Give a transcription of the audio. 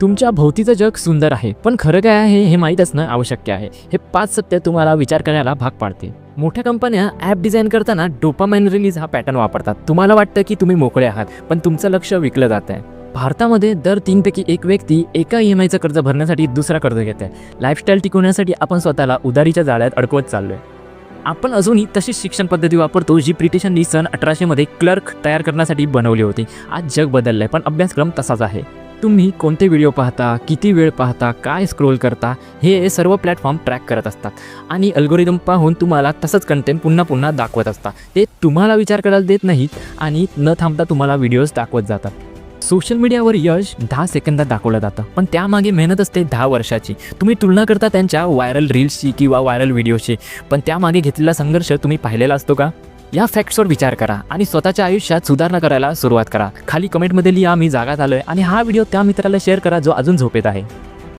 तुमच्या भोवतीचं जग सुंदर आहे पण खरं काय आहे हे माहीत असणं आवश्यक आहे. हे पाच सत्य तुम्हाला विचार करायला भाग पाडते. मोठ्या कंपन्या ॲप डिझाईन करताना डोपामाइन रिलीज हा पॅटर्न वापरतात. तुम्हाला वाटतं की तुम्ही मोकळे आहात पण तुमचं लक्ष विकलं जात आहे. भारतामध्ये दर तीनपैकी एक व्यक्ती एका ई एम आयचं कर्ज भरण्यासाठी दुसरा कर्ज घेत आहे. लाईफस्टाईल टिकवण्यासाठी आपण स्वतःला उदारीच्या जाळ्यात अडकवत चाललोय. आपण अजूनही तशीच शिक्षण पद्धती वापरतो जी ब्रिटिशांनी सन अठराशेमध्ये क्लर्क तयार करण्यासाठी बनवली होती. आज जग बदललंय पण अभ्यासक्रम तसाच आहे. तुम्ही कोणते व्हिडिओ पाहता किती वेळ पाहता काय स्क्रोल करता हे सर्व प्लॅटफॉर्म ट्रॅक करत असतात. आणि अल्गोरिदम पाहून तुम्हाला तसंच कंटेंट पुन्हा पुन्हा दाखवत असतात. ते तुम्हाला विचार करायला देत नाहीत आणि न थांबता तुम्हाला व्हिडिओज दाखवत जातात. सोशल मीडियावर यश दहा सेकंदात दाखवलं जातं. पण त्यामागे मेहनत असते दहा वर्षाची. तुम्ही तुलना करता त्यांच्या व्हायरल रील्सची किंवा व्हायरल व्हिडिओची पण त्यामागे घेतलेला संघर्ष तुम्ही पाहिलेला असतो का? या फॅक्ट्सवर विचार करा आणि स्वतःच्या आयुष्यात सुधारणा करायला सुरुवात करा. खाली कमेंटमध्ये लिहा मी जागा झालोय आणि हा व्हिडिओ त्या मित्राला शेअर करा जो अजून झोपेत आहे.